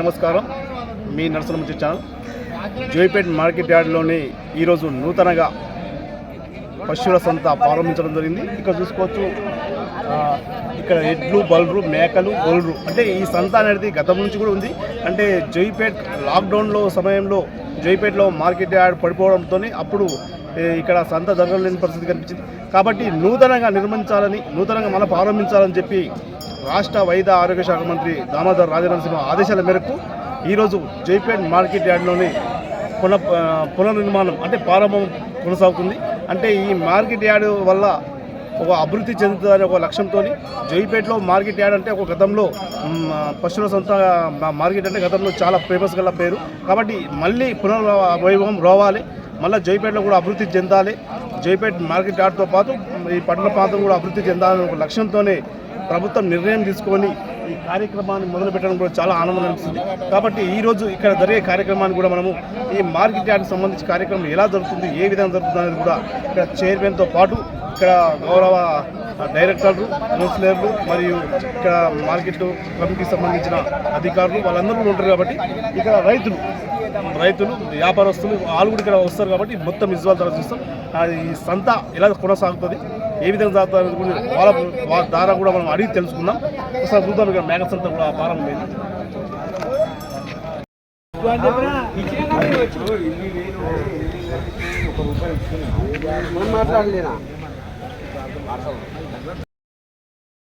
నమస్కారం. మీ Narasimha channel. Jogipet market యార్డ్లోని ఈరోజు నూతనగా పశువుల సంత ప్రారంభించడం జరిగింది. ఇక్కడ చూసుకోవచ్చు ఇక్కడ ఎడ్లు బల్రు మేకలు గొల్లు అంటే ఈ సంత అనేది గతం నుంచి కూడా ఉంది. అంటే జోయిపేట్ లాక్డౌన్లో సమయంలో జోయిపేట్లో మార్కెట్ యార్డ్ పడిపోవడంతో అప్పుడు ఇక్కడ సంత జరగలేని పరిస్థితి కనిపించింది. కాబట్టి నూతనంగా నిర్మించాలని నూతనంగా మనం ప్రారంభించాలని చెప్పి రాష్ట్ర వైద్య ఆరోగ్య శాఖ మంత్రి దామోదర్ రాజనరసింహ ఆదేశాల మేరకు ఈరోజు జైపేట్ మార్కెట్ యార్డ్లోని పునః పునర్నిర్మాణం అంటే ప్రారంభం కొనసాగుతుంది. అంటే ఈ మార్కెట్ యార్డ్ వల్ల ఒక అభివృద్ధి చెందుతుందనే ఒక లక్ష్యంతో జైపేట్లో మార్కెట్ యార్డ్ అంటే ఒక గతంలో పశువుల సొంత మార్కెట్ అంటే గతంలో చాలా ఫేమస్ గల పేరు. కాబట్టి మళ్ళీ పునర్ వైభవం రావాలి. మళ్ళీ జోయిపేటలో కూడా అభివృద్ధి చెందాలి. జైపేట్ మార్కెట్ యార్డ్తో పాటు ఈ పట్టణ ప్రాంతం కూడా అభివృద్ధి చెందాలనే ఒక లక్ష్యంతోనే ప్రభుత్వం నిర్ణయం తీసుకొని ఈ కార్యక్రమాన్ని మొదలు పెట్టడం కూడా చాలా ఆనందం అనిపిస్తుంది. కాబట్టి ఈరోజు ఇక్కడ జరిగే కార్యక్రమాన్ని కూడా మనము ఈ మార్కెట్ యార్డ్కి సంబంధించి కార్యక్రమం ఎలా జరుగుతుంది ఏ విధంగా జరుగుతుంది అనేది కూడా ఇక్కడ చైర్మన్తో పాటు ఇక్కడ గౌరవ డైరెక్టర్లు కౌన్సిలర్లు మరియు ఇక్కడ మార్కెట్ కమిటీకి సంబంధించిన అధికారులు వాళ్ళందరూ ఉంటారు కాబట్టి ఇక్కడ రైతులు రైతులు వ్యాపారస్తులు వాళ్ళు కూడా ఇక్కడ వస్తారు కాబట్టి మొత్తం విజువల్ తర్వాత చూస్తాం. అది ఈ సంత ఎలా కొనసాగుతుంది ఏ విధంగా సాగుతుంది కూడా వాళ్ళ వాళ్ళ ద్వారా కూడా మనం అడిగి తెలుసుకుందాం. ఒకసారి చూద్దాం ఇక్కడ మేక సంత కూడా ప్రారంభమైంది మాట్లాడలేనా?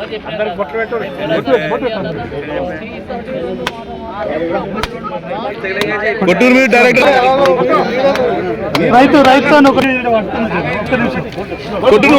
నీ పొచ్చేటట్లు తీసుకో. కొట్టూరు మీద రైతు రైతు అని ఒకటి కొట్టూరు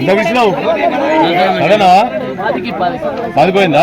ఎంత పిలిచినావు అదేనా పది. పోయిందా?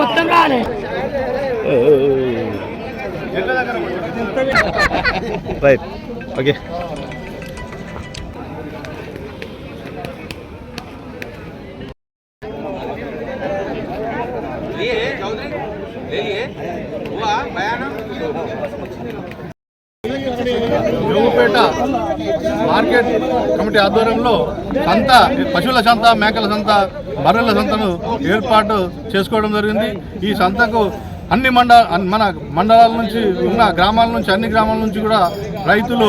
మొత్తం రాలే right okay Jogipet market committee ఆధ్వర్యంలో సంత పశువుల సంత మేకల సంత బర్రెల సంతను ఏర్పాటు చేసుకోవడం జరిగింది. ఈ సంతకు అన్ని మండల మన మండలాల నుంచి ఉన్న గ్రామాల నుంచి అన్ని గ్రామాల నుంచి కూడా రైతులు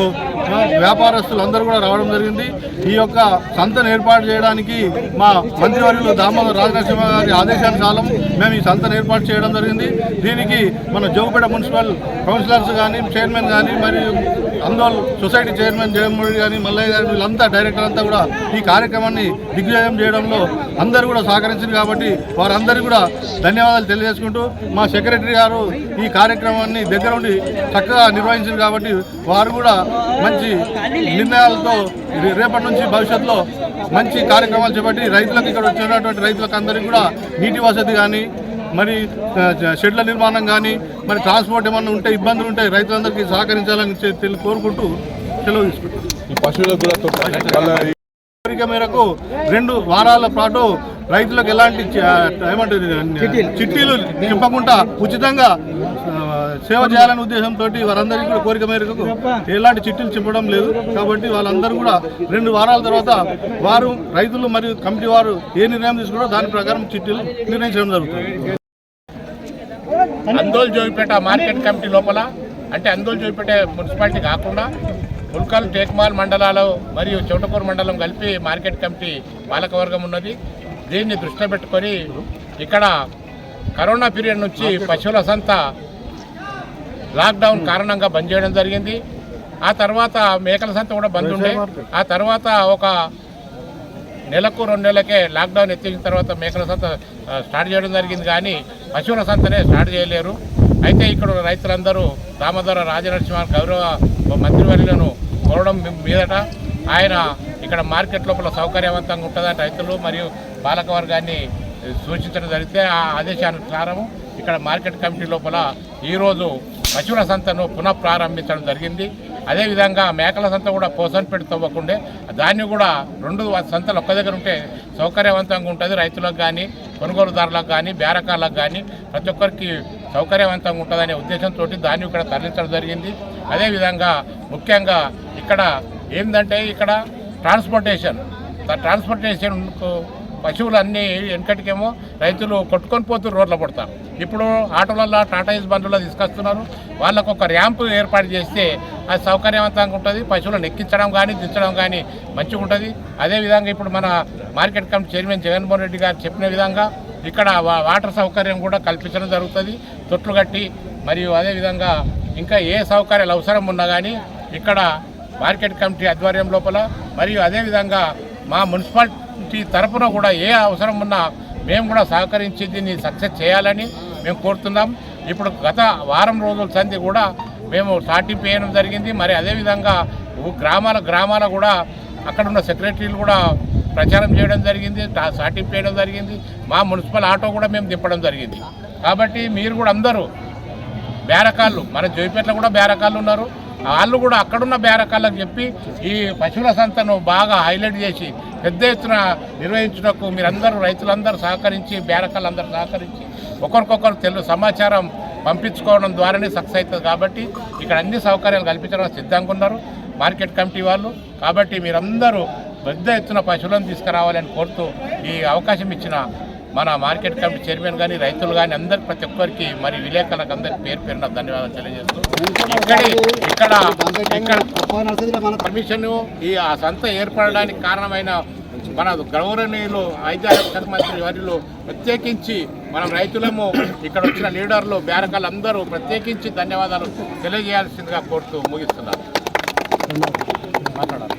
వ్యాపారస్తులు అందరూ కూడా రావడం జరిగింది. ఈ యొక్క సంతను ఏర్పాటు చేయడానికి మా మంత్రివర్యులు దామోదర్ రాజనరసింహ గారి ఆదేశానుసారం మేము ఈ సంతను ఏర్పాటు చేయడం జరిగింది. దీనికి మన జోగుపేట మున్సిపల్ కౌన్సిలర్స్ కానీ చైర్మన్ కానీ మరియు అందోల్ సొసైటీ చైర్మన్ జగన్మోహన్ కానీ మల్లయ్య గారు వీళ్ళంతా డైరెక్టర్ అంతా కూడా ఈ కార్యక్రమాన్ని దిగ్విజయం చేయడంలో అందరూ కూడా సహకరించారు కాబట్టి వారందరూ కూడా ధన్యవాదాలు తెలియజేసుకుంటూ మా సెక్రటరీ గారు ఈ కార్యక్రమాన్ని దగ్గర ఉండి చక్కగా నిర్వహించారు కాబట్టి వారు కూడా మంచి నిర్ణయాలతో రే- రేపటి నుంచి భవిష్యత్తులో మంచి కార్యక్రమాలు చేపట్టి రైతులకు ఇక్కడ వచ్చినటువంటి రైతులకు అందరికీ కూడా నీటి వసతి కానీ మరి షెడ్ల నిర్మాణం కానీ మరి ట్రాన్స్పోర్ట్ ఏమన్నా ఉంటే ఇబ్బందులు ఉంటే రైతులందరికీ సహకరించాలని కోరుకుంటూ సెలవు తీసుకుంటాం కోరిక మేరకు రెండు వారాల పాటు రైతులకు ఎలాంటి ఏమంటుంది చిట్టీలు. చెప్పకుండా ఉచితంగా సేవ చేయాలనే ఉద్దేశంతో వారందరికీ కూడా కోరిక మేరకు ఎలాంటి చిట్టీలు చెప్పడం లేదు. కాబట్టి వాళ్ళందరూ కూడా రెండు వారాల తర్వాత వారు రైతులు మరియు కమిటీ వారు ఏ నిర్ణయం తీసుకున్నారో దాని ప్రకారం చిట్టీలు నిర్ణయించడం జరుగుతుంది. అందోల్ జోగిపేట మార్కెట్ కమిటీ లోపల అంటే అందోల్ జోగిపేట మున్సిపాలిటీ కాకుండా ముల్కల్ టేక్మాల్ మండలాలు మరియు చౌటకూరు మండలం కలిపి మార్కెట్ కమిటీ పాలకవర్గం ఉన్నది. దీన్ని దృష్టిలో పెట్టుకొని ఇక్కడ కరోనా పీరియడ్ నుంచి పశువుల సంత లాక్డౌన్ కారణంగా బంద్ చేయడం జరిగింది. ఆ తర్వాత మేకల సంత కూడా బంద్ ఉండే. ఆ తర్వాత ఒక నెలకు రెండు నెలలకే లాక్డౌన్ ఎత్తిన తర్వాత మేకల సంత స్టార్ట్ చేయడం జరిగింది. కానీ పశువుల సంతనే స్టార్ట్ చేయలేరు. అయితే ఇక్కడ రైతులందరూ దామోదర రాజనరసింహ గౌరవ మంత్రివర్యులను కోరడం మీదట ఆయన ఇక్కడ మార్కెట్ లోపల సౌకర్యవంతంగా ఉంటుందని రైతులు మరియు పాలక వర్గాన్ని సూచించడం జరిగితే ఆ ఆదేశానుసారము ఇక్కడ మార్కెట్ కమిటీ లోపల ఈరోజు పశువుల సంతను పునః ప్రారంభించడం జరిగింది. అదేవిధంగా మేకల సంత కూడా పోసన్పేట తవ్వకుండే దాన్ని కూడా రెండు సంతలు ఒక్క దగ్గర ఉంటే సౌకర్యవంతంగా ఉంటుంది. రైతులకు కానీ కొనుగోలుదారులకు కానీ బేరకాలకు కానీ ప్రతి ఒక్కరికి సౌకర్యవంతంగా ఉంటుందనే ఉద్దేశంతో దాన్ని ఇక్కడ తరలించడం జరిగింది. అదేవిధంగా ముఖ్యంగా ఇక్కడ ఏంటంటే ఇక్కడ ట్రాన్స్పోర్టేషన్. ట్రాన్స్పోర్టేషన్ పశువులన్నీ వెనకటికేమో రైతులు కొట్టుకొని పోతూ రోడ్ల పడతారు. ఇప్పుడు ఆటోలలో టాటాయిస్ బండ్లలో తీసుకొస్తున్నారు. వాళ్ళకు ఒక ర్యాంపు ఏర్పాటు చేస్తే అది సౌకర్యవంతంగా ఉంటుంది. పశువులను ఎక్కించడం కానీ దించడం కానీ మంచిగా ఉంటుంది. అదేవిధంగా ఇప్పుడు మన market committee chairman Jaganmohan Reddy గారు చెప్పిన విధంగా ఇక్కడ వా- వాటర్ సౌకర్యం కూడా కల్పించడం జరుగుతుంది. తొట్లు కట్టి మరియు అదేవిధంగా ఇంకా ఏ సౌకర్యాలు అవసరం ఉన్నా కానీ ఇక్కడ మార్కెట్ కమిటీ ఆధ్వర్యం లోపల మరియు అదేవిధంగా మా మున్సిపాలిటీ తరపున కూడా ఏ అవసరం ఉన్నా మేము కూడా సహకరించి దీన్ని సక్సెస్ చేయాలని మేము కోరుతున్నాం. ఇప్పుడు గత వారం రోజుల సంధి కూడా మేము స్టార్టింగ్ వేయడం జరిగింది. మరి అదేవిధంగా గ్రామాల గ్రామాల కూడా అక్కడ ఉన్న సెక్రటరీలు కూడా ప్రచారం చేయడం జరిగింది. స్టార్టింగ్ చేయడం జరిగింది. మా మున్సిపల్ ఆటో కూడా మేము దింపడం జరిగింది. కాబట్టి మీరు కూడా అందరూ బేరకాళ్ళు మన జోయిపేటలో కూడా బేరకాళ్ళు ఉన్నారు. వాళ్ళు కూడా అక్కడున్న బేరకాళ్ళకి చెప్పి ఈ పశువుల సంతను బాగా హైలైట్ చేసి పెద్ద ఎత్తున నిర్వహించుటకు మీరందరూ రైతులందరూ సహకరించి బేరకాళ్ళందరూ సహకరించి ఒకరికొకరు తెలు సమాచారం పంపించుకోవడం ద్వారానే సక్సెస్ అవుతుంది కాబట్టి ఇక్కడ అన్ని సౌకర్యాలు కల్పించడం సిద్ధంగా ఉన్నారు. మార్కెట్ కమిటీ వాళ్ళు కాబట్టి మీరందరూ పెద్ద ఎత్తున పశువులను తీసుకురావాలని కోరుతూ ఈ అవకాశం ఇచ్చిన మన మార్కెట్ కమిటీ చైర్మన్ కానీ రైతులు కానీ అందరు ప్రతి ఒక్కరికి మరి విలేకరులకు అందరికి పేరు పేరున ధన్యవాదాలు తెలియజేస్తూ ఇక్కడి ఇక్కడ ఇక్కడ పర్మిషన్ ఈ ఆ సంత ఏర్పడడానికి కారణమైన మన గౌరవనీయులు వైద్య శాఖ మంత్రి వారిలో ప్రత్యేకించి మనం రైతులము ఇక్కడ వచ్చిన లీడర్లు బ్యారకాలు అందరూ ప్రత్యేకించి ధన్యవాదాలు తెలియజేయాల్సిందిగా కోరుతూ ముగిస్తున్నారు మాట్లాడాలి.